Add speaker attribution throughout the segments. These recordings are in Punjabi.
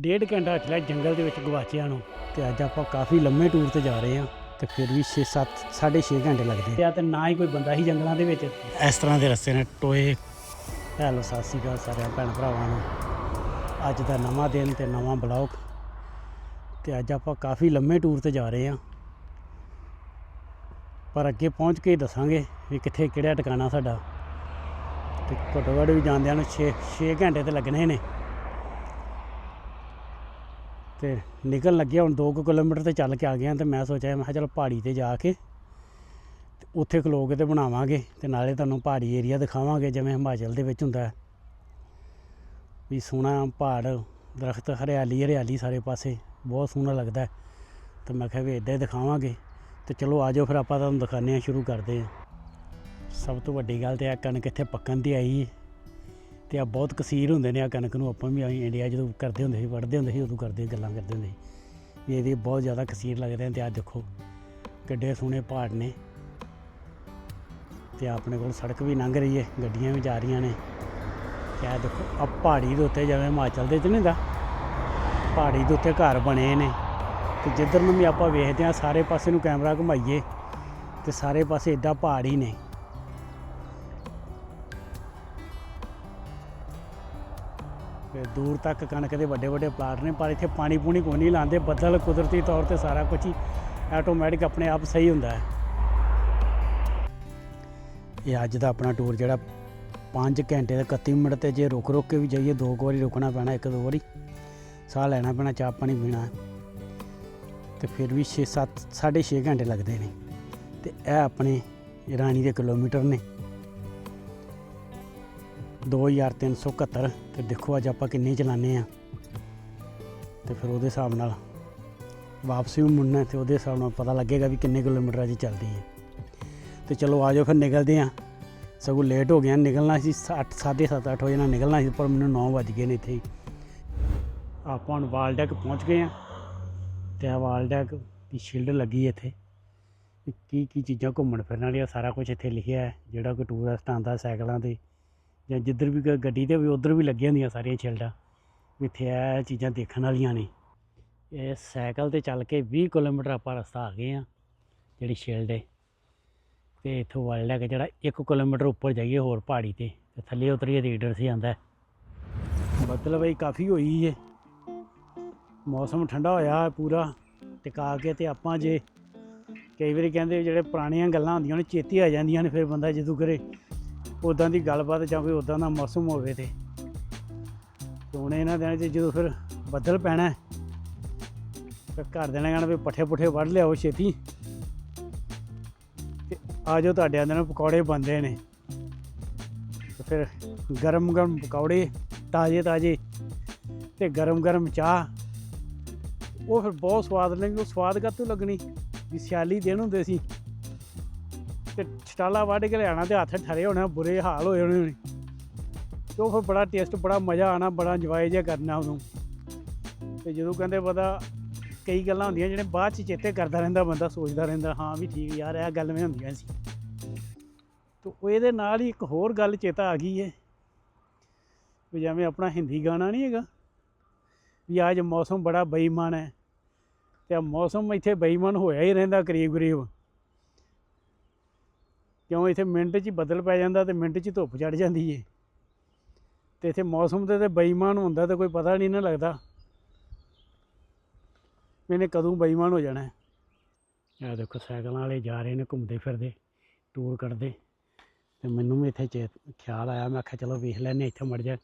Speaker 1: ਡੇਢ ਘੰਟਾ ਚਲਾ ਜੰਗਲ ਦੇ ਵਿੱਚ ਗਵਾਚਿਆਂ ਨੂੰ। ਤੇ ਅੱਜ ਆਪਾਂ ਕਾਫੀ ਲੰਮੇ ਟੂਰ ਤੇ ਜਾ ਰਹੇ ਹਾਂ ਤੇ ਫਿਰ ਵੀ 6 7 6.5 ਘੰਟੇ ਲੱਗਦੇ ਆ। ਤੇ ਨਾ ਹੀ ਕੋਈ ਬੰਦਾ ਹੀ ਜੰਗਲਾਂ ਦੇ ਵਿੱਚ। ਇਸ ਤਰ੍ਹਾਂ ਦੇ ਰਸਤੇ ਨੇ ਟੋਏ। ਹੈਲੋ ਸਤਿ ਸ਼੍ਰੀ ਅਕਾਲ ਸਾਰਿਆਂ ਭੈਣ ਭਰਾਵਾਂ ਨੂੰ। ਅੱਜ ਦਾ ਨਵਾਂ ਦਿਨ ਤੇ ਨਵਾਂ ਬਲੌਗ। ਤੇ ਅੱਜ ਆਪਾਂ ਕਾਫੀ ਲੰਮੇ ਟੂਰ ਤੇ ਜਾ ਰਹੇ ਹਾਂ। ਪਰ ਅੱਗੇ ਪਹੁੰਚ ਕੇ ਦੱਸਾਂਗੇ ਵੀ ਕਿੱਥੇ ਕਿਹੜਾ ਟਿਕਾਣਾ ਸਾਡਾ। ਤੇ ਘੱਟੋ ਘੱਟ ਵੀ ਜਾਂਦਿਆਂ ਨੂੰ 6 6 ਘੰਟੇ ਤੇ ਲੱਗਣੇ ਨੇ। ਤੇ ਨਿਕਲਣ ਲੱਗਿਆ ਹੁਣ 2 ਕਿਲੋਮੀਟਰ ਤੇ ਚੱਲ ਕੇ ਆ ਗਿਆ ਤੇ ਮੈਂ ਸੋਚਿਆ, ਮੈਂ ਕਿਹਾ ਚਲੋ ਪਹਾੜੀ ਤੇ ਜਾ ਕੇ ਤੇ ਉੱਥੇ ਖਲੋ ਕੇ ਤੇ ਬਣਾਵਾਂਗੇ ਤੇ ਨਾਲੇ ਤੁਹਾਨੂੰ ਪਹਾੜੀ ਏਰੀਆ ਦਿਖਾਵਾਂਗੇ, ਜਿਵੇਂ ਹਿਮਾਚਲ ਦੇ ਵਿੱਚ ਹੁੰਦਾ ਵੀ ਸੋਹਣਾ ਪਹਾੜ, ਦਰਖਤ, ਹਰਿਆਲੀ ਹਰਿਆਲੀ ਸਾਰੇ ਪਾਸੇ, ਬਹੁਤ ਸੋਹਣਾ ਲੱਗਦਾ ਹੈ। ਤੇ ਮੈਂ ਕਿਹਾ ਵੀ ਇਦਾਂ ਹੀ ਦਿਖਾਵਾਂਗੇ ਤੇ ਚਲੋ ਆ ਜਾਓ, ਫਿਰ ਆਪਾਂ ਤੁਹਾਨੂੰ ਦਿਖਾਉਂਦੇ ਹਾਂ, ਸ਼ੁਰੂ ਕਰਦੇ ਹਾਂ। ਸਭ ਤੋਂ ਵੱਡੀ ਗੱਲ ਤੇ ਆ, ਕਣਕ ਇੱਥੇ ਪੱਕਣ ਤੇ ਆਈ ਤੇ ਆ ਬਹੁਤ ਕਸੀਰ ਹੁੰਦੇ ਨੇ ਆ ਕਣਕ ਨੂੰ, ਆਪਾਂ ਵੀ ਆਈ ਇੰਡੀਆ ਜਦੋਂ ਕਰਦੇ ਹੁੰਦੇ ਸੀ ਵੜਦੇ ਹੁੰਦੇ ਸੀ, ਉਦੋਂ ਕਰਦੇ, ਗੱਲਾਂ ਕਰਦੇ ਹੁੰਦੇ ਸੀ। ਵੀ ਇਹਦੀ ਬਹੁਤ ਜ਼ਿਆਦਾ ਕਸੀਰ ਲੱਗਦੇ ਨੇ ਤੇ ਆ ਦੇਖੋ, ਕਿੱਡੇ ਸੋਹਣੇ ਪਹਾੜ ਨੇ। ਤੇ ਆਪਣੇ ਕੋਲ ਸੜਕ ਵੀ ਲੰਘ ਰਹੀ ਹੈ, ਗੱਡੀਆਂ ਵੀ ਜਾ ਰਹੀਆਂ ਨੇ। ਤੇ ਆ ਦੇਖੋ ਆ ਪਹਾੜੀ ਦੇ ਉੱਤੇ ਜਿਵੇਂ ਹਿਮਾਚਲ ਦੇ ਚ ਨਹੀਂ ਹੁੰਦਾ, ਪਹਾੜੀ ਦੇ ਉੱਤੇ ਘਰ ਬਣੇ ਨੇ। ਤੇ ਜਿੱਧਰ ਨੂੰ ਵੀ ਆਪਾਂ ਵੇਖਦੇ ਆ ਸਾਰੇ ਪਾਸੇ ਨੂੰ ਕੈਮਰਾ ਘੁਮਾਈਏ, ਤੇ ਸਾਰੇ ਪਾਸੇ ਇਦਾਂ ਪਹਾੜ ਹੀ ਨੇ। ਤੇ ਦੂਰ ਤੱਕ ਕਣਕ ਦੇ ਵੱਡੇ ਵੱਡੇ ਪਲਾਟ ਨੇ, ਪਰ ਇੱਥੇ ਪਾਣੀ ਪੂਣੀ ਕੋਈ ਨਹੀਂ ਲਾਉਂਦੇ, ਬੱਦਲ ਕੁਦਰਤੀ ਤੌਰ ਤੇ ਸਾਰਾ ਕੁਝ ਹੀ ਆਟੋਮੈਟਿਕ ਆਪਣੇ ਆਪ ਸਹੀ ਹੁੰਦਾ ਹੈ। ਇਹ ਅੱਜ ਦਾ ਆਪਣਾ ਟੂਰ ਜਿਹੜਾ 5 ਘੰਟੇ ਦਾ 31 ਮਿੰਟ ਤੇ ਜੇ ਰੁਕ ਰੁਕ ਕੇ ਵੀ ਜਾਈਏ, ਦੋ ਕੁ ਵਾਰੀ ਰੁਕਣਾ ਪੈਣਾ, ਇੱਕ ਦੋ ਵਾਰੀ ਸਾਹ ਲੈਣਾ ਪੈਣਾ, ਚਾਹ ਪਾਣੀ ਪੀਣਾ ਹੈ। ਤੇ ਫਿਰ ਵੀ 6 7 6.5 ਘੰਟੇ ਲੱਗਦੇ ਨੇ। ਤੇ ਇਹ ਆਪਣੇ ਰਾਣੀ ਦੇ ਕਿਲੋਮੀਟਰ ਨੇ। 2371 ਤੇ ਦੇਖੋ ਅੱਜ ਆਪਾਂ ਕਿੰਨੇ ਚਲਾਨੇ ਆ। ਤੇ ਫਿਰ ਉਹਦੇ ਹਿਸਾਬ ਨਾਲ ਵਾਪਸੀ ਵੀ ਮੁੜਨਾ ਤੇ ਉਹਦੇ ਹਿਸਾਬ ਨਾਲ ਪਤਾ ਲੱਗੇਗਾ ਵੀ ਕਿੰਨੇ ਕਿਲੋਮੀਟਰ ਅੱਜ ਚੱਲਦੀ ਹੈ ਤੇ ਚਲੋ ਆਜੋ ਫਿਰ ਨਿਕਲਦੇ ਆ। ਸਗੋਂ ਲੇਟ ਹੋ ਗਿਆ ਨਿਕਲਣਾ ਸੀ 8 7:30 8 ਵਜੇ ਨਾਲ ਨਿਕਲਣਾ ਸੀ, ਪਰ ਮੈਨੂੰ 9 ਵੱਜ ਗਏ ਨੇ ਇੱਥੇ। ਆਪਾਂ ਹੁਣ ਵਾਲਡੈਕ ਪਹੁੰਚ ਗਏ ਆ ਤੇ ਆ ਵਾਲਡੈਕ ਦੀ ਸ਼ੀਲਡ ਲੱਗੀ ਇੱਥੇ। ਕੀ ਕੀ ਚੀਜ਼ਾਂ ਘੁੰਮਣ ਫਿਰਨ ਵਾਲੀਆਂ, ਸਾਰਾ ਕੁਝ ਇੱਥੇ ਲਿਖਿਆ ਹੈ। ਜਿਹੜਾ ਕੋਈ ਟੂਰਿਸਟ ਆਂਦਾ ਸਾਈਕਲਾਂ ਤੇ ਜਾਂ ਜਿੱਧਰ ਵੀ ਕੋਈ ਗੱਡੀ ਤੇ ਵੀ ਉਧਰ ਵੀ ਲੱਗੀਆਂ ਹੁੰਦੀਆਂ ਸਾਰੀਆਂ ਸ਼ੀਲਡਾਂ ਵੀ ਇੱਥੇ ਇਹ ਚੀਜ਼ਾਂ ਦੇਖਣ ਵਾਲੀਆਂ ਨੇ। ਇਹ ਸਾਈਕਲ ਤੇ ਚੱਲ ਕੇ 20 ਕਿਲੋਮੀਟਰ ਆਪਾਂ ਰਸਤਾ ਆ ਗਏ ਆ, ਜਿਹੜੀ ਸ਼ੀਲਡ ਹੈ ਤੇ ਇੱਥੋਂ ਵੜ ਲੈ ਕੇ ਜਿਹੜਾ 1 ਕਿਲੋਮੀਟਰ ਉੱਪਰ ਜਾਈਏ ਹੋਰ ਪਹਾੜੀ ਤੇ ਤੇ ਥੱਲੇ ਉਤਰੀਏ ਰੀਡਰ ਸੀ ਜਾਂਦਾ ਮਤਲਬ ਇਹ ਕਾਫੀ ਹੋਈ ਏ ਮੌਸਮ ਠੰਡਾ ਹੋਇਆ ਹੈ ਪੂਰਾ, ਟਿਕਾ ਕੇ ਤੇ ਆਪਾਂ ਜੇ ਕਈ ਵਾਰੀ ਕਹਿੰਦੇ ਜਿਹੜੇ ਪੁਰਾਣੀਆਂ ਗੱਲਾਂ ਹੁੰਦੀਆਂ ਨੇ ਚੇਤੀ ਆ ਜਾਂਦੀਆਂ ਨੇ, ਫਿਰ ਬੰਦਾ ਜਦੋਂ ਕਰੇ ਉਦਾਂ ਦੀ ਗੱਲਬਾਤ ਜਾਂ ਕੋਈ ਉਦਾਂ ਦਾ ਮੌਸਮ ਹੋਵੇ ਤੇ ਹੁਣ ਇਹਨਾਂ ਦਿਨਾਂ 'ਚ ਜਦੋਂ ਫਿਰ ਬੱਦਲ ਪੈਣਾ ਹੈ, ਫਿਰ ਘਰ ਦੇ ਨੇ ਕਹਿਣਾ ਵੀ ਪੱਠੇ ਪੁੱਠੇ ਵੱਢ ਲਿਆਓ ਛੇਤੀ। ਤੇ ਆ ਜਾਓ ਤੁਹਾਡੇ ਅੰਦਰ ਪਕੌੜੇ ਬਣਦੇ ਨੇ। ਤੇ ਫਿਰ ਗਰਮ ਗਰਮ ਪਕੌੜੇ ਤਾਜ਼ੇ ਤਾਜ਼ੇ ਤੇ ਗਰਮ ਗਰਮ ਚਾਹ। ਉਹ ਫਿਰ ਬਹੁਤ ਸਵਾਦ ਲੱਗਣੀ ਉਹ ਸਵਾਦ ਕਾਤੋਂ ਲੱਗਣੀ? ਵੀ ਸਿਆਲੀ ਦਿਨ ਹੁੰਦੇ ਸੀ। ਤੇ ਛਟਾਲਾ ਵੱਢ ਕੇ ਲਿਆਣਾ ਤੇ ਹੱਥ ਠਰੇ ਹੋਣਾ, ਬੁਰੇ ਹਾਲ ਹੋਏ ਹੋਣੇ ਨੇ। ਤੇ ਉਹ ਫਿਰ ਬੜਾ ਟੇਸਟ ਬੜਾ ਮਜ਼ਾ ਆਣਾ ਬੜਾ ਇੰਜੋਏ ਜਿਹਾ ਕਰਨਾ ਉਦੋਂ ਤੇ ਜਦੋਂ ਕਹਿੰਦੇ ਪਤਾ ਕਈ ਗੱਲਾਂ ਹੁੰਦੀਆਂ ਜਿਹੜੇ ਬਾਅਦ ਚ ਚੇਤੇ ਕਰਦਾ ਰਹਿੰਦਾ ਬੰਦਾ, ਸੋਚਦਾ ਰਹਿੰਦਾ, ਹਾਂ ਵੀ ਠੀਕ ਯਾਰ, ਇਹ ਗੱਲ ਮੈਂ ਹੁੰਦੀਆਂ ਸੀ। ਤੇ ਇਹਦੇ ਨਾਲ ਹੀ ਇੱਕ ਹੋਰ ਗੱਲ ਚੇਤਾ ਆ ਗਈ ਹੈ ਵੀ ਜਿਵੇਂ ਆਪਣਾ ਹਿੰਦੀ ਗਾਣਾ ਨਹੀਂ ਹੈਗਾ, ਵੀ ਅੱਜ ਮੌਸਮ ਬੜਾ ਬੇਈਮਾਨ ਹੈ। ਤੇ ਮੌਸਮ ਇੱਥੇ ਬੇਈਮਾਨ ਹੋਇਆ ਹੀ ਰਹਿੰਦਾ ਕਰੀਬ ਕਰੀਬ ਕਿਉਂ ਇੱਥੇ ਮਿੰਟ 'ਚ ਹੀ ਬੱਦਲ ਪੈ ਜਾਂਦਾ ਤੇ ਮਿੰਟ 'ਚ ਹੀ ਧੁੱਪ ਚੜ ਜਾਂਦੀ ਏ। ਤੇ ਇੱਥੇ ਮੌਸਮ ਤੇ ਤੇ ਬੇਈਮਾਨ ਹੁੰਦਾ ਤੇ ਕੋਈ ਪਤਾ ਨਹੀਂ ਨਾ ਲੱਗਦਾ। ਮੈਨੇ ਕਦੋਂ ਬੇਈਮਾਨ ਹੋ ਜਾਣਾ ਇਹ ਦੇਖੋ, ਸਾਈਕਲਾਂ ਵਾਲੇ ਜਾ ਰਹੇ ਨੇ, ਘੁੰਮਦੇ ਫਿਰਦੇ ਟੂਰ ਕੱਢਦੇ। ਤੇ ਮੈਨੂੰ ਵੀ ਇੱਥੇ ਚੇ, ਖਿਆਲ ਆਇਆ, ਮੈਂ ਆਖਿਆ, ਚਲੋ ਵੇਖ ਲੈਨੇ ਇੱਥੇ ਮੜ ਜਾ।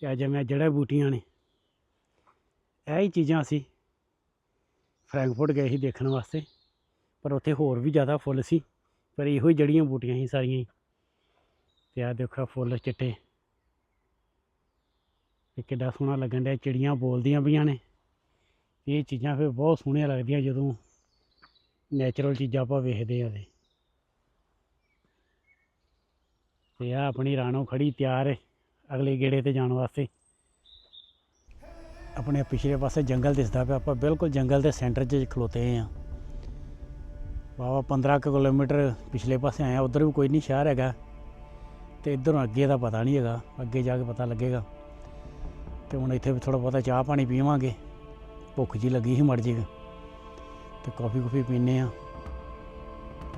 Speaker 1: ਤੇ ਅੱਜ ਮੈਂ ਜੜਾ ਬੂਟੀਆਂ ਨੇ। ਇਹ ਹੀ ਚੀਜ਼ਾਂ ਅਸੀਂ ਫਰੈਂਕਫਰਟ ਗਏ ਸੀ ਦੇਖਣ ਵਾਸਤੇ, ਪਰ ਉੱਥੇ ਹੋਰ ਵੀ ਜ਼ਿਆਦਾ ਫੁੱਲ ਸੀ। ਪਰ ਇਹੋ ਹੀ ਜੜੀਆਂ ਬੂਟੀਆਂ ਸੀ ਸਾਰੀਆਂ ਹੀ। ਤੇ ਆ ਦੇਖੋ ਫੁੱਲ ਚਿੱਟੇ। ਤੇ ਕਿੱਡਾ ਸੋਹਣਾ ਲੱਗਣ ਡਿਆ, ਚਿੜੀਆਂ ਬੋਲਦੀਆਂ ਪਈਆਂ ਨੇ। ਇਹ ਚੀਜ਼ਾਂ ਫਿਰ ਬਹੁਤ ਸੋਹਣੀਆਂ ਲੱਗਦੀਆਂ ਜਦੋਂ ਨੈਚੁਰਲ ਚੀਜ਼ਾਂ ਆਪਾਂ ਵੇਖਦੇ ਆ ਤੇ। ਤੇ ਆ ਆਪਣੀ ਰਾਣੋ ਖੜੀ ਤਿਆਰ ਹੈ ਅਗਲੇ ਗੇੜੇ ਤੇ ਜਾਣ ਵਾਸਤੇ। ਆਪਣੇ ਪਿਛਲੇ ਪਾਸੇ ਜੰਗਲ ਦਿਸਦਾ ਪਿਆ, ਆਪਾਂ ਬਿਲਕੁਲ ਜੰਗਲ ਦੇ ਸੈਂਟਰ 'ਚ ਖਲੋਤੇ ਆ। ਵਾਵਾ 15 ਕੁ ਕਿਲੋਮੀਟਰ ਪਿਛਲੇ ਪਾਸੇ ਆਇਆ, ਉਧਰ ਵੀ ਕੋਈ ਨਹੀਂ, ਸ਼ਹਿਰ ਹੈਗਾ। ਤੇ ਇਧਰੋਂ ਅੱਗੇ ਦਾ ਪਤਾ ਨਹੀਂ ਹੈਗਾ, ਅੱਗੇ ਜਾ ਕੇ ਪਤਾ ਲੱਗੇਗਾ। ਤੇ ਹੁਣ ਇੱਥੇ ਵੀ ਥੋੜਾ ਬਹੁਤਾ ਚਾਹ ਪਾਣੀ ਪੀਵਾਂਗੇ। ਭੁੱਖ ਜੀ ਲੱਗੀ ਸੀ ਮੜ ਜੀ ਤੇ ਕਾਫੀ ਕੁਫੀ ਪੀਨੇ ਆ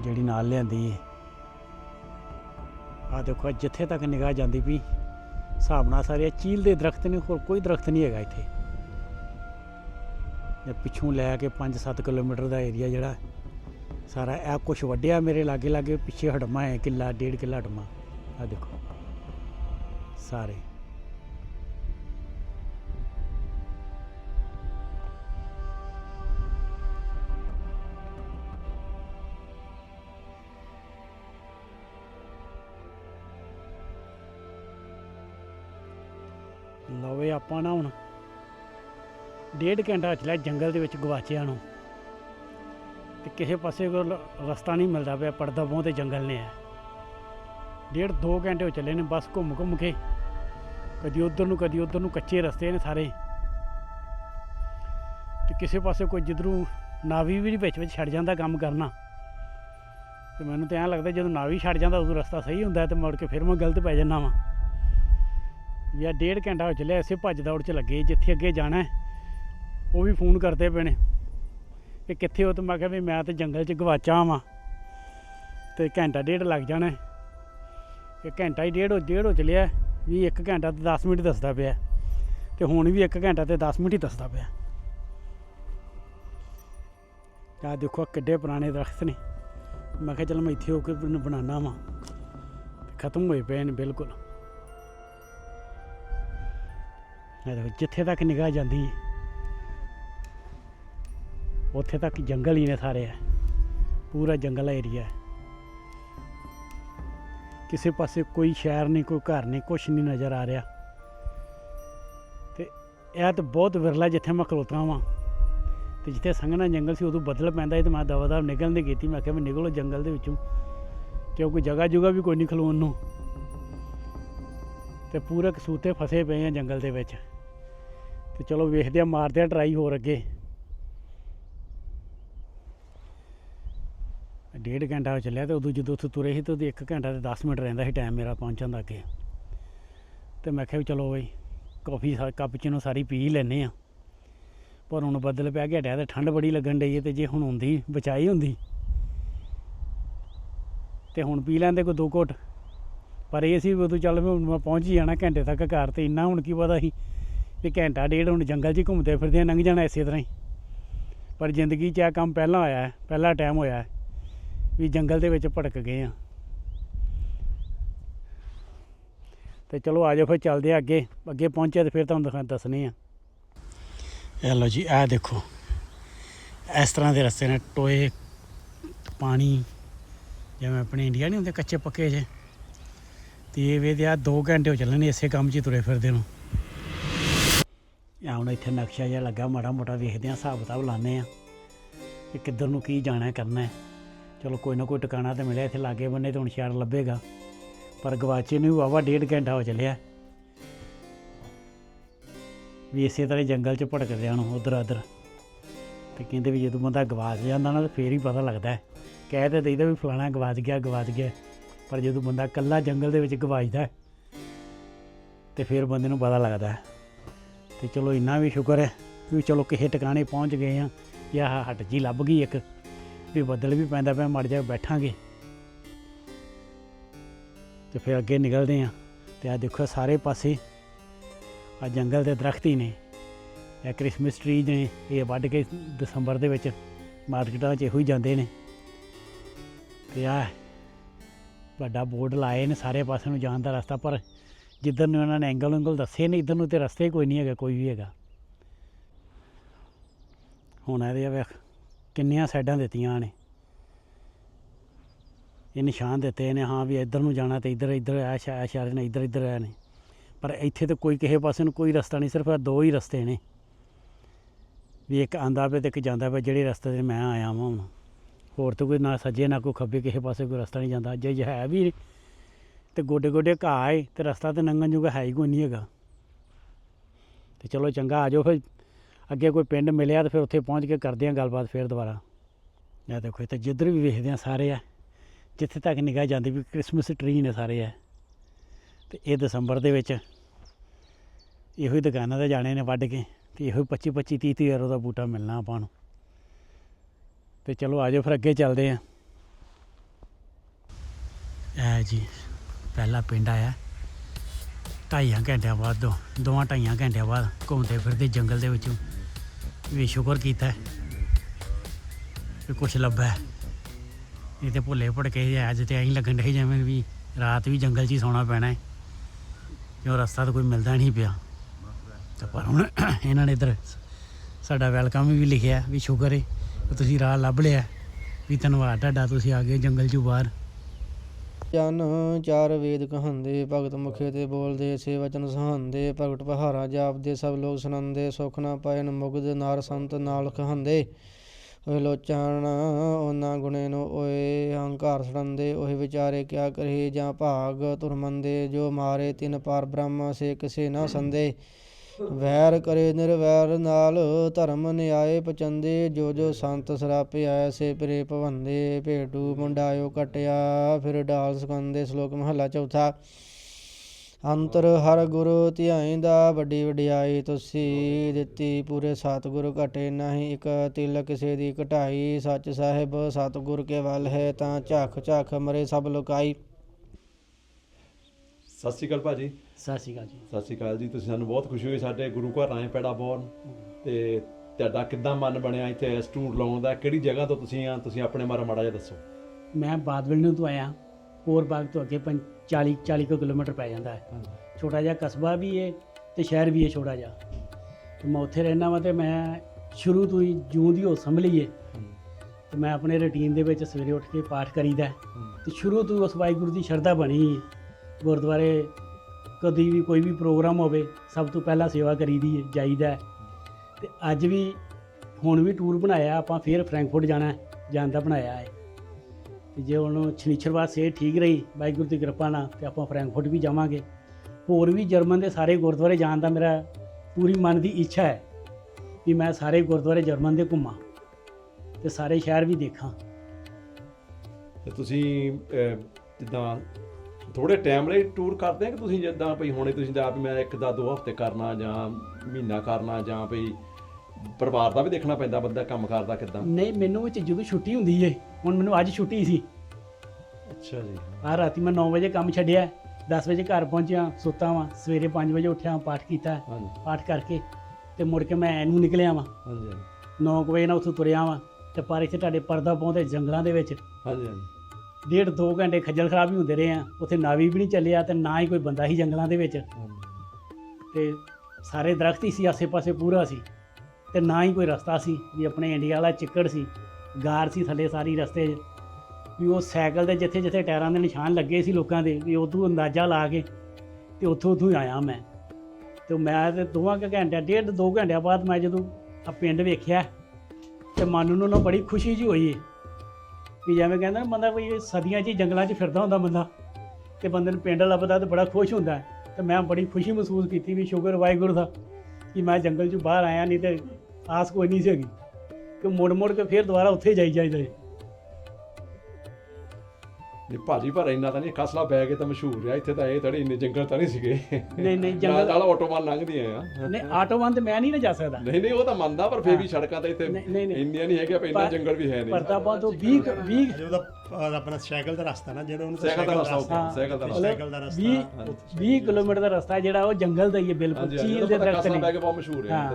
Speaker 1: ਜਿਹੜੀ ਨਾਲ ਲਿਆਂਦੀ ਹੈ ਆ ਦੇਖੋ ਜਿੱਥੇ ਤੱਕ ਨਿਗਾਹ ਜਾਂਦੀ ਵੀ ਹਿਸਾਬ ਨਾਲ ਸਾਰੇ ਚੀਲ ਦੇ ਦਰਖਤ ਨੇ, ਹੋਰ ਕੋਈ ਦਰਖਤ ਨਹੀਂ ਹੈਗਾ ਇੱਥੇ। ਇਹ ਪਿੱਛੋਂ ਲੈ ਕੇ 5-7 ਕਿਲੋਮੀਟਰ ਦਾ ਏਰੀਆ ਜਿਹੜਾ ਸਾਰਾ ਇਹ ਕੁਛ ਵੱਡਿਆ ਮੇਰੇ ਲਾਗੇ ਲਾਗੇ ਪਿੱਛੇ ਹਟਮਾ ਹੈ, ਕਿੱਲਾ, ਡੇਢ ਕਿੱਲਾ ਹਟਮਾ ਆ ਦੇਖੋ, ਸਾਰੇ। ਲਵੇ ਆਪਾਂ ਨਾ ਹੁਣ ਡੇਢ ਘੰਟਾ ਚਲਾ ਜੰਗਲ ਦੇ ਵਿੱਚ ਗਵਾਚਿਆਂ ਨੂੰ। ਤੇ ਕਿਸੇ ਪਾਸੇ ਕੋਲ ਰਸਤਾ ਨਹੀਂ ਮਿਲਦਾ ਪਿਆ ਪਰਦਾ ਬਹੁਤ ਤੇ ਜੰਗਲ ਨੇ ਹੈ ਡੇਢ ਦੋ ਘੰਟੇ ਹੋ ਚੱਲੇ ਨੇ ਬਸ ਘੁੰਮ ਘੁੰਮ ਕੇ। ਕਦੀ ਉਧਰ ਨੂੰ ਕਦੀ ਉਧਰ ਨੂੰ ਕੱਚੇ ਰਸਤੇ ਨੇ ਸਾਰੇ। ਤੇ ਕਿਸੇ ਪਾਸੇ ਕੋਈ ਜਿੱਧਰੋਂ ਨਾਵੀ ਵੀ ਵਿੱਚ ਵਿੱਚ ਛੱਡ ਜਾਂਦਾ ਕੰਮ ਕਰਨਾ। ਤੇ ਮੈਨੂੰ ਤਾਂ ਐਂ ਲੱਗਦਾ ਜਦੋਂ ਨਾਵੀ ਛੱਡ ਜਾਂਦਾ ਉਦੋਂ ਰਸਤਾ ਸਹੀ ਹੁੰਦਾ ਹੈ ਤੇ ਮੁੜ ਕੇ ਫਿਰ ਮੈਂ ਗਲਤ ਪੈ ਜਾਂਦਾ ਵਾਂ। ਵੀ ਆ ਡੇਢ ਘੰਟਾ ਹੋ ਚੱਲਿਆ ਐਸੇ ਭੱਜ ਦੌੜ ਚ ਲੱਗੇ ਜਿੱਥੇ ਅੱਗੇ ਜਾਣਾ ਹੈ, ਉਹ ਵੀ ਫੋਨ ਕਰਦੇ ਪਏ ਨੇ। ਕਿ ਕਿੱਥੇ ਹੋ ਤੇ ਮੈਂ ਕਿਹਾ ਵੀ ਮੈਂ ਤੇ ਜੰਗਲ 'ਚ ਗਵਾਚਾ ਵਾਂ ਤੇ ਘੰਟਾ ਡੇਢ ਲੱਗ ਜਾਣਾ। ਇਹ ਘੰਟਾ ਹੀ ਡੇਢ ਹੋ ਡੇਢ ਹੋ ਚੱਲਿਆ। ਵੀ 1 ਘੰਟਾ ਤੇ 10 ਮਿੰਟ ਦੱਸਦਾ ਪਿਆ। ਤੇ ਹੁਣ ਵੀ 1 ਘੰਟਾ ਤੇ 10 ਮਿੰਟ ਹੀ ਦੱਸਦਾ ਪਿਆ। ਆ ਦੇਖੋ ਕਿੱਡੇ ਪੁਰਾਣੇ ਦਰਖਤ ਨੇ। ਮੈਂ ਕਿਹਾ ਚਲ ਮੈਂ ਇੱਥੇ ਹੋ ਕੇ ਬਣਾਉਣਾ ਵਾਂ। ਖਤਮ ਹੋਏ ਪਏ ਨੇ ਬਿਲਕੁਲ। ਇਹ ਦੇਖੋ, ਜਿੱਥੇ ਤੱਕ ਨਿਗਾਹ ਜਾਂਦੀ ਹੈ। ਉੱਥੇ ਤੱਕ ਜੰਗਲ ਹੀ ਨੇ ਸਾਰੇ। ਪੂਰਾ ਜੰਗਲ ਏਰੀਆ ਹੈ। ਕਿਸੇ ਪਾਸੇ ਕੋਈ ਸ਼ਹਿਰ ਨਹੀਂ, ਕੋਈ ਘਰ ਨਹੀਂ ਕੁਝ ਨਹੀਂ ਨਜ਼ਰ ਆ ਰਿਹਾ। ਤੇ ਇਹ ਤਾਂ ਬਹੁਤ ਵਿਰਲਾ ਜਿੱਥੇ ਮੈਂ ਖਲੋਤਾ ਵਾਂ ਤੇ ਜਿੱਥੇ ਸੰਘਣਾ ਜੰਗਲ ਸੀ, ਉਦੋਂ ਬਦਲ ਪੈਂਦਾ ਸੀ ਤੇ ਮੈਂ ਦਵਾ ਦਵ ਨਿਕਲਣ ਦੀ ਕੀਤੀ। ਮੈਂ ਕਿਹਾ ਵੀ ਨਿਕਲੋ ਜੰਗਲ ਦੇ ਵਿੱਚੋਂ, ਕਿਉਂਕਿ ਜਗ੍ਹਾ ਜੁਗਾ ਵੀ ਕੋਈ ਨਹੀਂ ਖਲੋਣ ਨੂੰ। ਤੇ ਪੂਰੇ ਕਸੂਤੇ ਫਸੇ ਪਏ ਆ ਜੰਗਲ ਦੇ ਵਿੱਚ। ਤੇ ਚਲੋ ਵੇਖਦੇ ਆ, ਮਾਰਦੇ ਆ ਟਰਾਈ ਹੋਰ ਅੱਗੇ। ਡੇਢ ਘੰਟਾ ਚੱਲਿਆ ਤੇ ਉਦੋਂ ਜਦੋਂ ਉੱਥੇ ਤੁਰੇ ਸੀ ਤੇ ਉਹਦੀ 1 ਘੰਟਾ ਤੇ 10 ਮਿੰਟ ਰਹਿੰਦਾ ਸੀ ਟਾਈਮ ਮੇਰਾ ਪਹੁੰਚਣ ਦਾ ਅੱਗੇ। ਤੇ ਮੈਂ ਕਿਹਾ ਵੀ ਚਲੋ ਬਈ ਕਾਫੀ ਸਾ ਕੱਪ ਚ ਨੂੰ ਸਾਰੀ ਪੀ ਲੈਨੇ ਆ ਪਰ ਹੁਣ ਬੱਦਲ ਪੈ ਗਿਆ ਡਿਆ ਤੇ ਠੰਡ ਬੜੀ ਲੱਗਣ ਡਈ ਹੈ ਤੇ ਜੇ ਹੁਣ ਹੁੰਦੀ, ਬਚਾਈ ਹੁੰਦੀ। ਤੇ ਹੁਣ ਪੀ ਲੈਂਦੇ ਕੋਈ ਦੋ ਘੁੱਟ। ਪਰ ਇਹ ਸੀ ਵੀ ਉਦੋਂ ਚੱਲ ਵੀ ਹੁਣ ਮੈਂ ਪਹੁੰਚ ਹੀ ਜਾਣਾ ਘੰਟੇ ਤੱਕ ਘਰ ਤੇ, ਇੰਨਾ ਹੁਣ ਕੀ ਪਤਾ ਸੀ ਵੀ ਘੰਟਾ ਡੇਢ ਹੁਣ ਜੰਗਲ 'ਚ ਘੁੰਮਦੇ ਫਿਰਦੇ ਲੰਘ ਜਾਣਾ ਇਸੇ ਤਰ੍ਹਾਂ ਹੀ। ਪਰ ਜ਼ਿੰਦਗੀ 'ਚ ਇਹ ਕੰਮ ਪਹਿਲਾਂ ਹੋਇਆ ਪਹਿਲਾ ਟਾਈਮ ਹੋਇਆ ਵੀ ਜੰਗਲ ਦੇ ਵਿੱਚ ਭਟਕ ਗਏ ਆ। ਤੇ ਚਲੋ ਆ ਜਾਓ ਫਿਰ ਚੱਲਦੇ ਆ ਅੱਗੇ। ਅੱਗੇ ਪਹੁੰਚੇ ਤੇ ਫਿਰ ਤੁਹਾਨੂੰ ਦਿਖਾ ਦੱਸਣੇ ਆ। ਇਹ ਲਓ ਜੀ ਇਹ ਦੇਖੋ। ਇਸ ਤਰ੍ਹਾਂ ਦੇ ਰਸਤੇ ਨੇ, ਟੋਏ, ਪਾਣੀ, ਜਿਵੇਂ ਆਪਣੇ ਇੰਡੀਆ ਨਹੀਂ ਹੁੰਦੇ, ਕੱਚੇ ਪੱਕੇ ਜੇ ਤੇ ਇਹ ਵੇਦੇ ਆ 2 ਘੰਟੇ ਹੋ ਚੱਲੇ ਇਸੇ ਕੰਮ 'ਚ ਹੀ ਤੁਰੇ ਫਿਰਦੇ ਨੂੰ। ਆ ਹੁਣ ਇੱਥੇ ਨਕਸ਼ਾ ਜਿਹਾ ਲੱਗਾ, ਮਾੜਾ ਮੋਟਾ ਵੇਖਦੇ ਆ ਹਿਸਾਬ ਕਿਤਾਬ ਲਾਉਂਦੇ ਆ ਕਿ ਕਿੱਧਰ ਨੂੰ ਕੀ ਜਾਣਾ, ਕਰਨਾ ਹੈ। ਚਲੋ ਕੋਈ ਨਾ ਕੋਈ ਟਿਕਾਣਾ ਤੇ ਮਿਲਿਆ ਇੱਥੇ ਲਾਗੇ ਬੰਨੇ ਤੇ ਹੁਣ ਸ਼ਹਿਰ ਲੱਭੇਗਾ। ਪਰ ਗਵਾਚੇ ਨੂੰ ਵਾਵਾ ਡੇਢ ਘੰਟਾ ਹੋ ਚੱਲਿਆ। ਵੀ ਇਸੇ ਤਰ੍ਹਾਂ ਹੀ ਜੰਗਲ 'ਚ ਭਟਕਦਿਆਂ ਨੂੰ ਉਧਰ ਉਧਰ ਤੇ ਕਹਿੰਦੇ ਵੀ ਜਦੋਂ ਬੰਦਾ ਗਵਾਚ ਜਾਂਦਾ ਨਾ ਤਾਂ ਫੇਰ ਹੀ ਪਤਾ ਲੱਗਦਾ ਹੈ। ਕਹਿ ਤੇ ਦਈਦਾ ਵੀ ਫਲਾਣਾ ਗਵਾਚ ਗਿਆ ਗਵਾਚ ਗਿਆ। ਪਰ ਜਦੋਂ ਬੰਦਾ ਇਕੱਲਾ ਜੰਗਲ ਦੇ ਵਿੱਚ ਗਵਾਚਦਾ ਹੈ, ਤੇ ਫਿਰ ਬੰਦੇ ਨੂੰ ਪਤਾ ਲੱਗਦਾ ਹੈ। ਤੇ ਚਲੋ ਇੰਨਾ ਵੀ ਸ਼ੁਕਰ ਹੈ ਵੀ ਚਲੋ ਕਿਸੇ ਟਿਕਾਣੇ ਪਹੁੰਚ ਗਏ ਆ ਜਾਂ ਆਹ ਹੱਟ ਜੀ ਲੱਭ ਗਈ ਇੱਕ। ਵੀ ਬੱਦਲ ਵੀ ਪੈਂਦਾ ਪਿਆ, ਮੜ ਜਾ ਬੈਠਾਂਗੇ। ਤੇ ਫਿਰ ਅੱਗੇ ਨਿਕਲਦੇ ਆ। ਤੇ ਆ ਦੇਖੋ ਸਾਰੇ ਪਾਸੇ ਆ ਜੰਗਲ ਦੇ ਦਰਖਤ ਹੀ ਨੇ। ਇਹ ਕ੍ਰਿਸਮਸ ਟਰੀ ਨੇ, ਇਹ ਵੱਢ ਕੇ ਦਸੰਬਰ ਦੇ ਵਿੱਚ ਮਾਰਕੀਟਾਂ 'ਚ ਇਹੋ ਹੀ ਜਾਂਦੇ ਨੇ। ਤੇ ਆ ਵੱਡਾ ਬੋਰਡ ਲਾਏ ਨੇ ਸਾਰੇ ਪਾਸੇ ਨੂੰ ਜਾਣ ਦਾ ਰਸਤਾ, ਪਰ ਜਿੱਧਰ ਨੂੰ ਉਹਨਾਂ ਨੇ ਐਂਗਲ ਐਂਗਲ ਦੱਸੇ ਨੇ, ਇਧਰ ਨੂੰ ਤੇ ਰਸਤੇ ਕੋਈ ਨਹੀਂ ਹੈਗਾ, ਕੋਈ ਵੀ ਹੈਗਾ। ਹੁਣ ਇਹਦੇ ਆ ਵੇਖ। ਕਿੰਨੀਆਂ ਸਾਈਡਾਂ ਦਿੱਤੀਆਂ ਨੇ। ਇਹ ਨਿਸ਼ਾਨ ਦਿੱਤੇ ਨੇ, ਹਾਂ ਵੀ ਇੱਧਰ ਨੂੰ ਜਾਣਾ ਤੇ ਇੱਧਰ ਇੱਧਰ ਆ ਸ਼ਾ ਇਸ਼ਾਰੇ ਨੇ, ਇੱਧਰ ਇੱਧਰ ਆ ਨੇ। ਪਰ ਇੱਥੇ ਤਾਂ ਕੋਈ ਕਿਸੇ ਪਾਸੇ ਨੂੰ ਕੋਈ ਰਸਤਾ ਨਹੀਂ, ਸਿਰਫ ਦੋ ਹੀ ਰਸਤੇ ਨੇ। ਵੀ ਇੱਕ ਆਂਦਾ ਪਿਆ ਤੇ ਇੱਕ ਜਾਂਦਾ ਪਿਆ, ਜਿਹੜੇ ਰਸਤੇ ਤੇ ਮੈਂ ਆਇਆ ਵਾਂ ਹੁਣ। ਹੋਰ ਤਾਂ ਕੋਈ ਨਾ ਸੱਜੇ, ਨਾ ਕੋਈ ਖੱਬੇ, ਕਿਸੇ ਪਾਸੇ ਕੋਈ ਰਸਤਾ ਨਹੀਂ ਜਾਂਦਾ। ਜੇ ਜੇ ਹੈ ਵੀ ਤੇ ਗੋਡੇ ਗੋਡੇ ਘਾਹ ਏ ਤੇ ਰਸਤਾ ਤੇ ਨੰਗਣ ਜੂਗਾ ਹੈ ਹੀ ਕੋਈ ਨਹੀਂ ਹੈਗਾ। ਤੇ ਚਲੋ ਚੰਗਾ, ਆ ਜਾਓ ਫਿਰ। ਅੱਗੇ ਕੋਈ ਪਿੰਡ ਮਿਲਿਆ ਤਾਂ ਫਿਰ ਉੱਥੇ ਪਹੁੰਚ ਕੇ ਕਰਦੇ ਆਂ ਗੱਲਬਾਤ ਫਿਰ ਦੁਬਾਰਾ। ਇਹ ਦੇਖੋ, ਇੱਥੇ ਜਿੱਧਰ ਵੀ ਵੇਖਦੇ ਆ ਸਾਰੇ ਆ, ਜਿੱਥੇ ਤੱਕ ਨਿਗਾਹ ਜਾਂਦੀ ਵੀ ਕ੍ਰਿਸਮਸ ਟਰੀ ਨੇ ਸਾਰੇ ਆ। ਤੇ ਇਹ ਦਸੰਬਰ ਦੇ ਵਿੱਚ ਇਹੋ ਹੀ ਦੁਕਾਨਾਂ ਤੇ ਜਾਣੇ ਨੇ ਵੱਢ ਕੇ ਤੇ ਇਹੋ ਹੀ 25 25 30 30 ਯੂਰੋ ਦਾ ਬੂਟਾ ਮਿਲਣਾ ਆਪਾਂ ਨੂੰ। ਤੇ ਚਲੋ ਆਜੋ ਫਿਰ ਅੱਗੇ ਚੱਲਦੇ ਆ ਐ ਜੀ, ਪਹਿਲਾ ਪਿੰਡ ਆਇਆ। ਢਾਈਆਂ ਘੰਟਿਆਂ ਬਾਅਦ ਦੋ ਦੋਵਾਂ ਢਾਈਆਂ ਘੰਟਿਆਂ ਬਾਅਦ ਘੁੰਮਦੇ ਫਿਰਦੇ ਜੰਗਲ ਦੇ ਵਿੱਚੋਂ। ਵੀ ਸ਼ੁਕਰ ਕੀਤਾ ਵੀ ਕੁਛ ਲੱਭਾ ਹੈ। ਨਹੀਂ ਤੇ ਭੁੱਲੇ ਭੜਕੇ ਜਿਹੇ ਅੱਜ ਤੇ ਐਂ ਲੱਗਣ ਡੇ ਜਿਵੇਂ ਵੀ ਰਾਤ ਵੀ ਜੰਗਲ 'ਚ ਹੀ ਸੌਣਾ ਪੈਣਾ ਹੈ ਕਿਉਂ ਰਸਤਾ ਤਾਂ ਕੋਈ ਮਿਲਦਾ ਨਹੀਂ ਪਿਆ। ਤਾਂ ਪਰ ਹੁਣ ਇਹਨਾਂ ਨੇ ਇੱਧਰ ਸਾਡਾ ਵੈਲਕਮ ਵੀ ਲਿਖਿਆ ਵੀ ਸ਼ੁਕਰ ਹੈ ਤੁਸੀਂ ਰਾਹ ਲੱਭ ਲਿਆ ਵੀ ਧੰਨਵਾਦ ਤੁਹਾਡਾ, ਤੁਸੀਂ ਆ ਗਏ ਜੰਗਲ 'ਚੋਂ ਬਾਹਰ।
Speaker 2: ਜਨ ਚਾਰ ਵੇਦ ਕਹਾਂਦੇ ਭਗਤ ਮੁਖੇ ਤੇ ਬੋਲਦੇ ਸੇ ਵਚਨ ਸਹਾਂਦੇ ਭਗਤ ਪਹਾਰਾ ਜਾਪਦੇ, ਸਭ ਲੋਕ ਸੁਣੰਦੇ ਸੁਖ ਨਾ ਪਾਇਨ ਮੁਗਦ ਨਾਰ ਸੰਤ ਨਾਲ ਕਹੰਦੇ ਓਏ ਲੋਚਣ ਉਹਨਾਂ ਗੁਣੇ ਨੂੰ ਓਏ ਹੰਕਾਰ ਸੜੰਦੇ ਓਏ ਵਿਚਾਰੇ ਕਿਆ ਕਰੇ ਜਾਂ ਭਾਗ ਤੁਰਮੰਦੇ ਜੋ ਮਾਰੇ ਤਿਨ ਪਾਰ ਬ੍ਰਹਮ, ਸੇ ਕਿਸੇ ਨਾ ਸੰਦੇ। ਵੈਰ ਕਰੇ ਨਿਰਵੈਰ ਨਾਲ ਧਰਮ ਨਿਆਏ ਪਚੰਦੇ, ਜੋ ਜੋ ਸੰਤ ਸਰਾਪੇ ਸੇ ਪਰੇ ਭਵੰਦੇ ਭੇਟੂ ਮੁੰਡਾਇਓ ਕਟਿਆ, ਫਿਰ ਡਾਲ ਸਕੰਦੇ, ਸ਼ਲੋਕ ਮਹਲਾ ਚੌਥਾ। ਅੰਤਰ ਹਰ ਗੁਰੂ ਧਿਆਇਂਦਾ, ਵੱਡੀ ਵਡਿਆਈ ਤੁਸੀਂ ਦਿੱਤੀ, ਪੂਰੇ ਸਤਿਗੁਰ ਘਟੇ ਨਹੀਂ, ਇੱਕ ਤਿਲ ਕਿਸੇ ਦੀ ਘਟਾਈ, ਸੱਚ ਸਾਹਿਬ ਸਤਿਗੁਰ ਕੇ ਵੱਲ ਹੈ, ਤਾਂ ਝਾਖ ਝਾਖ ਮਰੇ ਸਭ ਲੁਕਾਈ।
Speaker 3: ਸਤਿ ਸ਼੍ਰੀ ਅਕਾਲ ਭਾਜੀ
Speaker 1: ਸਤਿ ਸ਼੍ਰੀ ਅਕਾਲ ਜੀ।
Speaker 3: ਸਤਿ ਸ਼੍ਰੀ ਅਕਾਲ ਜੀ ਤੁਸੀਂ ਸਾਨੂੰ ਬਹੁਤ ਖੁਸ਼ੀ ਹੋਈ ਸਾਡੇ ਗੁਰੂ ਘਰ ਆਏ ਪੈੜਾ ਬੋਰਨ। ਤੇ ਤੁਹਾਡਾ ਕਿੱਦਾਂ ਮਨ ਬਣਿਆ ਇੱਥੇ ਸਟੂਡ ਲਾਉਣ ਦਾ? ਕਿਹੜੀ ਜਗ੍ਹਾ ਤੋਂ ਤੁਸੀਂ ਆ? ਤੁਸੀਂ ਆਪਣੇ ਬਾਰੇ ਮਾੜਾ ਜਿਹਾ ਦੱਸੋ।
Speaker 1: ਮੈਂ ਬਾਦਵਿੰਡ ਤੋਂ ਆਇਆ ਕੋਰ ਬਾਗ ਤੋਂ ਅੱਗੇ 40 40 ਕੁ ਕਿਲੋਮੀਟਰ ਪੈ ਜਾਂਦਾ ਹੈ। ਛੋਟਾ ਜਿਹਾ ਕਸਬਾ ਵੀ ਹੈ ਤੇ ਸ਼ਹਿਰ ਵੀ ਹੈ ਛੋਟਾ ਜਿਹਾ। ਤੇ ਮੈਂ ਉੱਥੇ ਰਹਿਣਾ ਵਾ ਤੇ ਮੈਂ ਸ਼ੁਰੂ ਤੋਂ ਹੀ ਜੂਨ ਦੀ ਹੋਸ ਸੰਭਲੀ ਹੈ ਤੇ ਮੈਂ ਆਪਣੇ ਰੁਟੀਨ ਦੇ ਵਿੱਚ ਸਵੇਰੇ ਉੱਠ ਕੇ ਪਾਠ ਕਰੀਦਾ ਹੈ। ਤੇ ਸ਼ੁਰੂ ਤੋਂ ਉਸ ਵਾਹਿਗੁਰੂ ਦੀ ਸ਼ਰਧਾ ਬਣੀ ਹੈ ਗੁਰਦੁਆਰੇ ਕਦੀ ਵੀ ਕੋਈ ਵੀ ਪ੍ਰੋਗਰਾਮ ਹੋਵੇ ਸਭ ਤੋਂ ਪਹਿਲਾਂ ਸੇਵਾ ਕਰੀਦੀ ਹੈ ਜਾਈਦਾ ਹੈ। ਤੇ ਅੱਜ ਵੀ ਹੁਣ ਵੀ ਟੂਰ ਬਣਾਇਆ ਆਪਾਂ ਫੇਰ ਫਰੈਂਕਫਰਟ ਜਾਣਾ ਹੈ, ਜਾਣ ਦਾ ਬਣਾਇਆ ਹੈ ਤੇ ਜੇ ਹੁਣ ਸ਼ਨੀਚਰਵਾਰ ਸੇ ਠੀਕ ਰਹੀ ਵਾਹਿਗੁਰੂ ਦੀ ਕਿਰਪਾ ਨਾਲ ਤੇ ਆਪਾਂ ਫਰੈਂਕਫਰਟ ਵੀ ਜਾਵਾਂਗੇ। ਹੋਰ ਵੀ ਜਰਮਨ ਦੇ ਸਾਰੇ ਗੁਰਦੁਆਰੇ ਜਾਣ ਦਾ ਮੇਰਾ ਪੂਰੀ ਮਨ ਦੀ ਇੱਛਾ ਹੈ ਵੀ ਮੈਂ ਸਾਰੇ ਗੁਰਦੁਆਰੇ ਜਰਮਨ ਦੇ ਘੁੰਮਾਂ ਤੇ ਸਾਰੇ ਸ਼ਹਿਰ ਵੀ ਦੇਖਾਂ।
Speaker 3: ਤੇ ਤੁਸੀਂ ਅਹ, ਜਿੱਦਾਂ ਥੋੜੇ ਟਾਈਮ ਲਈ ਟੂਰ ਕਰਦੇ ਆ ਕਿ ਤੁਸੀਂ ਜਿੱਦਾਂ ਭਈ ਹੁਣੇ ਤੁਸੀਂ ਦਾ ਵੀ ਮੈਂ ਇੱਕ ਦਾ ਦੋ ਹਫ਼ਤੇ ਕਰਨਾ ਜਾਂ ਮਹੀਨਾ ਕਰਨਾ ਜਾਂ ਭਈ ਪਰਿਵਾਰ ਦਾ ਵੀ ਦੇਖਣਾ ਪੈਂਦਾ ਬੰਦਾ ਕੰਮ ਕਰਦਾ ਕਿੱਦਾਂ?
Speaker 1: ਨਹੀਂ ਮੈਨੂੰ ਵਿੱਚ ਜਦੋਂ ਛੁੱਟੀ ਹੁੰਦੀ ਏ। ਹੁਣ ਮੈਨੂੰ ਅੱਜ ਛੁੱਟੀ ਸੀ।
Speaker 3: ਅੱਛਾ ਜੀ।
Speaker 1: ਆ ਰਾਤੀ ਮੈਂ 9 ਵਜੇ ਕੰਮ ਛੱਡਿਆ 10 ਵਜੇ ਘਰ ਪਹੁੰਚਿਆ ਸੁੱਤਾ ਵਾਂ ਸਵੇਰੇ 5 ਵਜੇ ਉੱਠਿਆ ਪਾਠ ਕੀਤਾ
Speaker 3: ਹਾਂਜੀ।
Speaker 1: ਪਾਠ ਕਰਕੇ ਤੇ ਮੁੜ ਕੇ ਮੈਂ ਐਨੂੰ ਨਿਕਲਿਆ ਵਾਂ।
Speaker 3: ਹਾਂਜੀ
Speaker 1: 9 ਵਜੇ ਨਾਲ ਉੱਥੋਂ ਤੁਰਿਆ ਵਾਂ ਤੇ ਪਰ ਇੱਥੇ ਤੁਹਾਡੇ ਪਰਦਾ ਪਾਉਂਦੇ ਜੰਗਲਾਂ ਦੇ ਵਿੱਚ।
Speaker 3: ਹਾਂਜੀ ਹਾਂਜੀ।
Speaker 1: ਡੇਢ ਦੋ ਘੰਟੇ ਖੱਜਲ ਖਰਾਬ ਹੀ ਹੁੰਦੇ ਰਹੇ ਆ। ਉੱਥੇ ਨਾਵੀ ਵੀ ਨਹੀਂ ਚੱਲਿਆ ਤੇ ਨਾ ਹੀ ਕੋਈ ਬੰਦਾ ਸੀ ਜੰਗਲਾਂ ਦੇ ਵਿੱਚ।
Speaker 3: ਹਾਂਜੀ।
Speaker 1: ਤੇ ਸਾਰੇ ਦਰਖਤ ਹੀ ਸੀ, ਆਸੇ-ਪਾਸੇ ਪੂਰਾ ਸੀ ਤੇ ਨਾ ਹੀ ਕੋਈ ਰਸਤਾ ਸੀ ਵੀ ਆਪਣੇ ਇੰਡੀਆ ਵਾਲਾ ਚਿੱਕੜ ਸੀ, ਗਾਰ ਸੀ ਥੱਲੇ ਸਾਰੀ ਰਸਤੇ। 'ਚ ਵੀ ਉਹ ਸਾਈਕਲ ਦੇ ਜਿੱਥੇ-ਜਿੱਥੇ ਟਾਇਰਾਂ ਦੇ ਨਿਸ਼ਾਨ ਲੱਗੇ ਸੀ ਲੋਕਾਂ ਦੇ, ਵੀ ਉਦੋਂ ਅੰਦਾਜ਼ਾ ਲਾ ਕੇ ਤੇ ਉੱਥੋਂ ਉੱਥੋਂ ਹੀ ਆਇਆ ਮੈਂ। ਤੇ ਮੈਂ ਤੇ ਦੋਵਾਂ ਕੁ ਘੰਟਿਆਂ, ਡੇਢ ਦੋ ਘੰਟਿਆਂ ਬਾਅਦ ਮੈਂ ਜਦੋਂ ਆ ਪਿੰਡ ਵੇਖਿਆ ਤੇ ਮਨ ਨੂੰ ਨਾ ਬੜੀ ਖੁਸ਼ੀ ਜੀ ਹੋਈ ਵੀ ਜਿਵੇਂ ਕਹਿੰਦਾ ਨਾ ਬੰਦਾ ਕੋਈ ਸਦੀਆਂ 'ਚ ਹੀ ਜੰਗਲਾਂ 'ਚ ਫਿਰਦਾ ਹੁੰਦਾ ਬੰਦਾ ਤੇ ਬੰਦੇ ਨੂੰ ਪਿੰਡ ਲੱਭਦਾ ਤੇ ਬੜਾ ਖੁਸ਼ ਹੁੰਦਾ ਹੈ। ਤੇ ਮੈਂ ਬੜੀ ਖੁਸ਼ੀ ਮਹਿਸੂਸ ਕੀਤੀ ਵੀ ਸ਼ੁਕਰ ਵਾਹਿਗੁਰੂ ਦਾ ਕਿ ਮੈਂ ਜੰਗਲ 'ਚ ਬਾਹਰ ਆਇਆ ਨਹੀਂ ਤੇ ਆਸ ਕੋਈ ਨਹੀਂ ਸੀਗੀ ਕਿ ਮੁੜ ਮੁੜ ਕੇ ਫਿਰ ਦੁਬਾਰਾ ਉੱਥੇ ਹੀ ਜਾਈ ਜਾਈਦਾ ਏ।
Speaker 3: ਨਹੀਂ ਭਾਜੀ ਪਰ ਇੰਨਾ ਤਾਂ ਨਹੀਂ ਕਸਲਾ ਬੈ ਕੇ ਤਾਂ ਮਸ਼ਹੂਰ ਆ ਇੱਥੇ ਤਾਂ ਇਹ ਥੋੜੀ ਇੰਨੇ ਜੰਗਲ ਤਾਂ ਨਹੀਂ ਸੀਗੇ।
Speaker 1: ਨਹੀਂ ਨਹੀਂ
Speaker 3: ਨਾਲ
Speaker 1: ਜੰਗਲ
Speaker 3: ਨਾਲ ਆਟੋਮਾਨ ਲੰਘਦੀਆਂ ਆ।
Speaker 1: ਨਹੀਂ ਆਟੋਵਾਨ ਤੇ ਮੈਂ ਨਹੀਂ ਨਾ ਜਾ ਸਕਦਾ।
Speaker 3: ਨਹੀਂ ਨਹੀਂ ਉਹ ਤਾਂ ਮੰਨਦਾ ਪਰ ਫੇਰ ਵੀ ਸੜਕਾਂ ਤੇ ਇੱਥੇ। ਇੰਨੀਆਂ ਨਹੀਂ ਹੈਗੀਆਂ ਪਰ ਇੰਨਾ
Speaker 1: ਪਰ-
Speaker 3: ਜੰਗਲ ਵੀ ਹੈ ਨਹੀਂ।
Speaker 1: ਪਰਤਾਪਾਂ ਤੋਂ 20 20
Speaker 4: ਅਜੇ ਉਹਦਾ ਅਹ ਆਪਣਾ ਸਾਈਕਲ ਦਾ ਰਸਤਾ ਨਾ ਜਿਹੜਾ ਉਹਨੂੰ
Speaker 3: ਸਾਈਕਲ ਦਾ ਰਸਤਾ ਸਾਈਕਲ ਦਾ ਰਸਤਾ
Speaker 4: ਸਾਈਕਲ ਦਾ ਰਸਤਾ।
Speaker 1: 20 20 ਕਿਲੋਮੀਟਰ ਦਾ ਰਸਤਾ ਜਿਹੜਾ ਉਹ ਜੰਗਲ ਦਾ ਹੀ ਹੈ ਬਿਲਕੁਲ ਚੀਲ ਦੇ ਦਰਖਤ ਨਹੀਂ
Speaker 3: ਬੈਗ ਬਹੁਤ ਮਸ਼ਹੂਰ ਹੈ
Speaker 1: ਹਾਂ।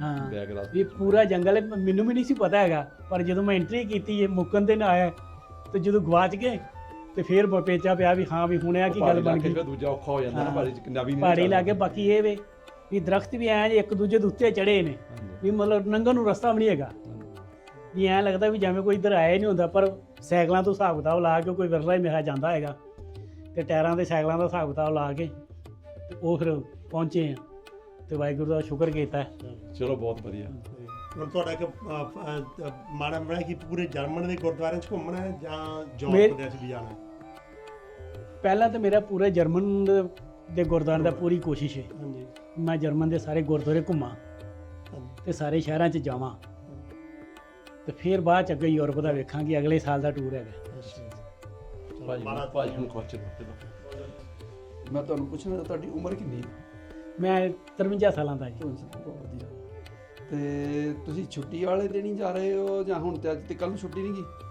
Speaker 3: ਹਾਂ। ਬੈਗ ਦਾ
Speaker 1: ਇਹ ਪੂਰਾ ਜੰਗਲ ਹੈ, ਮੈਨੂੰ ਵੀ ਨਹੀਂ ਸੀ ਪਤਾ ਹੈਗਾ ਪਰ ਜਦੋਂ ਮੈਂ ਐਂਟਰੀ ਕੀਤੀ ਇਹ ਮੁੱਕਣ ਤੇ ਨਾ ਆਇਆ ਤੇ ਜਦੋਂ ਗਵਾਚ ਗਏ ਤੇ ਫਿਰ ਪੇਚਾ ਪਿਆ ਵੀ ਹਾਂ ਵੀ ਹੁਣ ਇਹ ਕੀ ਗੱਲ ਬਣ ਗਈ।
Speaker 3: ਫਿਰ ਦੂਜਾ ਔਖਾ ਹੋ ਜਾਂਦਾ ਨਾ
Speaker 1: ਹਾਂ।
Speaker 3: ਭਾਜੀ ਨਵੀਂ ਨਹੀਂ
Speaker 1: ਪਹਾੜੀ। ਲਾਗੇ ਬਾਕੀ ਇਹ ਵੇ ਵੀ ਦਰਖਤ ਵੀ ਐਂ ਜੇ ਇੱਕ ਦੂਜੇ ਦੇ ਉੱਤੇ ਚੜੇ ਨੇ ਵੀ ਮਤਲਬ ਨੰਗਣ ਨੂੰ ਰਸਤਾ ਵੀ ਨਹੀਂ ਹੈਗਾ। ਵੀ ਐਂ ਲੱਗਦਾ ਵੀ ਜਿਵੇਂ ਕੋਈ ਇੱਧਰ ਆਇਆ ਹੀ ਨਹੀਂ ਹੁੰਦਾ ਪਰ ਸਾਈਕਲਾਂ ਤੋਂ ਹਿਸਾਬ ਕਿਤਾਬ ਲਾ ਕੇ ਕੋਈ ਵਿਰਲਾ ਹੀ ਮੇਰਾ ਜਾਂਦਾ ਹੈਗਾ। ਤੇ ਟਾਇਰਾਂ ਦੇ ਸਾਈਕਲਾਂ ਦਾ ਹਿਸਾਬ ਕਿਤਾਬ ਲਾ ਕੇ ਤੇ ਉਹ ਫਿਰ ਪਹੁੰਚੇ ਆ। ਤੇ ਵਾਹਿਗੁਰੂ ਦਾ ਸ਼ੁਕਰ ਕੀਤਾ।
Speaker 3: ਚਲੋ ਬਹੁਤ ਵਧੀਆ।
Speaker 4: ਹੁਣ ਤੁਹਾਡਾ ਅਹ, ਮਾੜਾ ਮੜਾ ਕਿ ਪੂਰੇ ਜਰਮਨ ਦੇ ਗੁਰਦੁਆਰਿਆਂ 'ਚ ਘੁੰਮਣਾ ਹੈ ਜਾਂ ਜੌਬ ਦੇ ਵਿੱਚ ਵੀ ਜਾਣਾ ਹੈ?
Speaker 1: ਪਹਿਲਾਂ ਤਾਂ ਮੇਰਾ ਪੂਰੇ ਜਰਮਨ ਦੇ- ਗੁਰਦੁਆਰੇ ਦਾ ਪੂਰੀ ਕੋਸ਼ਿਸ਼ ਹੈ।
Speaker 4: ਹਾਂਜੀ।
Speaker 1: ਮੈਂ ਜਰਮਨ ਦੇ ਸਾਰੇ ਗੁਰਦੁਆਰੇ ਘੁੰਮਾਂ। ਤੇ ਸਾਰੇ ਸ਼ਹਿਰਾਂ 'ਚ ਜਾਵਾਂ। ਤੇ ਫਿਰ ਬਾਅਦ ਚ ਅੱਗੇ ਯੂਰਪ ਦਾ ਵੇਖਾਂਗੇ ਅਗਲੇ ਸਾਲ ਦਾ ਟੂਰ ਹੈਗਾ।
Speaker 3: ਭਾਜੀ ਭਾਜੀ ਨੂੰ
Speaker 5: ਮੈਂ ਤੁਹਾਨੂੰ ਪੁੱਛਣਾ ਤੁਹਾਡੀ ਉਮਰ ਕਿੰਨੀ ਹੈ?
Speaker 1: ਮੈਂ 53 ਸਾਲਾਂ ਦਾ ਜੀ।
Speaker 5: ਤੇ ਤੁਸੀਂ ਛੁੱਟੀ ਵਾਲੇ ਦਿਨ ਹੀ ਜਾ ਰਹੇ ਹੋ ਜਾਂ ਹੁਣ ਤੇ ਅੱਜ ਤੇ ਕੱਲ ਨੂੰ ਛੁੱਟੀ ਨਹੀਂ ਗਈ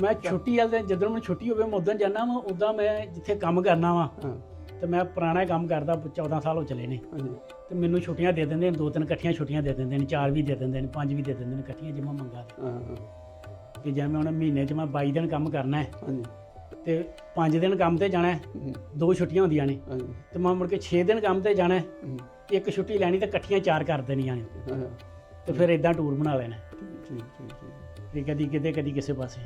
Speaker 1: ਮੈਂ ਛੁੱਟੀ ਵਾਲੇ ਦਿਨ ਜਦੋਂ ਮੈਨੂੰ ਛੁੱਟੀ ਹੋਵੇ ਮੈਂ ਉਦੋਂ ਜਾਣਾ ਵਾ ਉਦਾਂ ਮੈਂ ਜਿੱਥੇ ਕੰਮ ਕਰਨਾ ਵਾ ਤੇ ਮੈਂ ਪੁਰਾਣਾ ਕੰਮ ਕਰਦਾ 14 ਸਾਲ ਹੋ ਚਲੇ ਨੇ। ਤੇ ਮੈਨੂੰ ਛੁੱਟੀਆਂ ਦੇ ਦਿੰਦੇ ਨੇ ਦੋ ਤਿੰਨ ਇਕੱਠੀਆਂ ਛੁੱਟੀਆਂ ਦੇ ਦਿੰਦੇ ਨੇ ਚਾਰ ਵੀ ਦੇ ਦਿੰਦੇ ਨੇ ਪੰਜ ਵੀ ਦੇ ਦਿੰਦੇ ਨੇ ਇਕੱਠੀਆਂ ਜਿਵੇਂ ਮੰਗਾ
Speaker 5: ਹਾਂ
Speaker 1: ਕਿ ਜਿਵੇਂ ਹੁਣ ਮਹੀਨੇ 'ਚ ਮੈਂ 22 ਦਿਨ ਕੰਮ ਕਰਨਾ ਹੈ ਤੇ 5 ਦਿਨ ਕੰਮ ਤੇ ਜਾਣਾ ਹੈ ਦੋ ਛੁੱਟੀਆਂ ਹੁੰਦੀਆਂ ਨੇ ਤੇ ਮੈਂ ਮੁੜ ਕੇ 6 ਦਿਨ ਕੰਮ ਤੇ ਜਾਣਾ ਹੈ ਇੱਕ ਛੁੱਟੀ ਲੈਣੀ ਤੇ ਇਕੱਠੀਆਂ ਚਾਰ ਕਰ ਦੇਣੀਆਂ ਨੇ। ਤੇ ਫਿਰ ਇਦਾਂ ਟੂਰ ਬਣਾ ਲੈਣਾ
Speaker 5: ਠੀਕ ਠੀਕ ਠੀਕ।
Speaker 1: ਵੀ ਕਦੀ ਕਿਤੇ ਕਦੀ ਕਿਸੇ ਪਾਸੇ।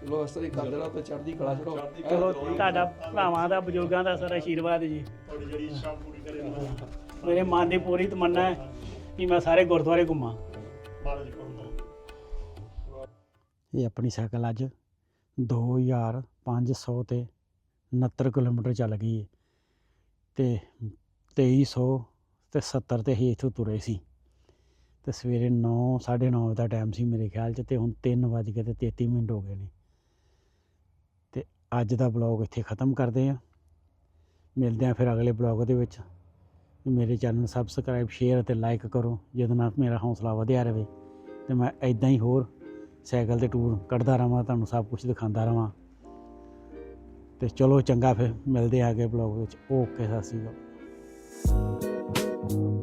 Speaker 5: ਚਲੋ ਇਸ ਤਰ੍ਹਾਂ ਹੀ ਕਰਦੇ ਰਹੋ ਤੇ ਚੜ੍ਹਦੀ ਕਲਾ ਚੜੋ
Speaker 1: ਚਲੋ ਤੁਹਾਡਾ ਭਰਾਵਾਂ ਦਾ ਬਜ਼ੁਰਗਾਂ ਦਾ ਸਰ ਆਸ਼ੀਰਵਾਦ ਜੀ।
Speaker 4: ਤੁਹਾਡੀ ਜਿਹੜੀ ਇੱਛਾ ਪੂਰੀ ਕਰੇ
Speaker 1: ਮੇਰੇ ਮਨ ਦੀ ਪੂਰੀ ਤਮੰਨਾ ਹੈ ਕਿ ਮੈਂ ਸਾਰੇ ਗੁਰਦੁਆਰੇ ਘੁੰਮਾਂ। ਇਹ ਆਪਣੀ ਸਾਈਕਲ ਅੱਜ 2500 ਤੇ 69 ਕਿਲੋਮੀਟਰ ਚੱਲ ਗਈ ਹੈ ਤੇ 2300 ਤੇ 70 ਤੇ ਹੀ ਇੱਥੋਂ ਤੁਰੇ ਸੀ। ਤੇ ਸਵੇਰੇ 9 9:30 ਦਾ ਟਾਈਮ ਸੀ ਮੇਰੇ ਖਿਆਲ 'ਚ, ਤੇ ਹੁਣ 3 ਵਜ ਕੇ ਤੇ 33 ਮਿੰਟ ਹੋ ਗਏ ਨੇ। ਤੇ ਅੱਜ ਦਾ ਬਲੌਗ ਇੱਥੇ ਖਤਮ ਕਰਦੇ ਆ ਮਿਲਦੇ ਆ ਫਿਰ ਅਗਲੇ ਬਲੌਗ ਦੇ ਵਿੱਚ। ਮੇਰੇ ਚੈਨਲ ਨੂੰ ਸਬਸਕ੍ਰਾਈਬ ਸ਼ੇਅਰ ਅਤੇ ਲਾਈਕ ਕਰੋ, ਜਿਹਦੇ ਨਾਲ ਮੇਰਾ ਹੌਸਲਾ ਵਧਿਆ ਰਹੇ। ਤੇ ਮੈਂ ਇਦਾਂ ਹੀ ਹੋਰ ਸਾਈਕਲ ਤੇ ਟੂਰ ਕੱਢਦਾ ਰਵਾਂ, ਤੁਹਾਨੂੰ ਸਭ ਕੁਝ ਦਿਖਾਉਂਦਾ ਰਵਾਂ। ਤੇ ਚਲੋ ਚੰਗਾ ਫਿਰ, ਮਿਲਦੇ ਆ ਅਗਲੇ ਬਲੌਗ ਵਿੱਚ। ਓਕੇ ਸਤਿ ਸ਼੍ਰੀ ਅਕਾਲ।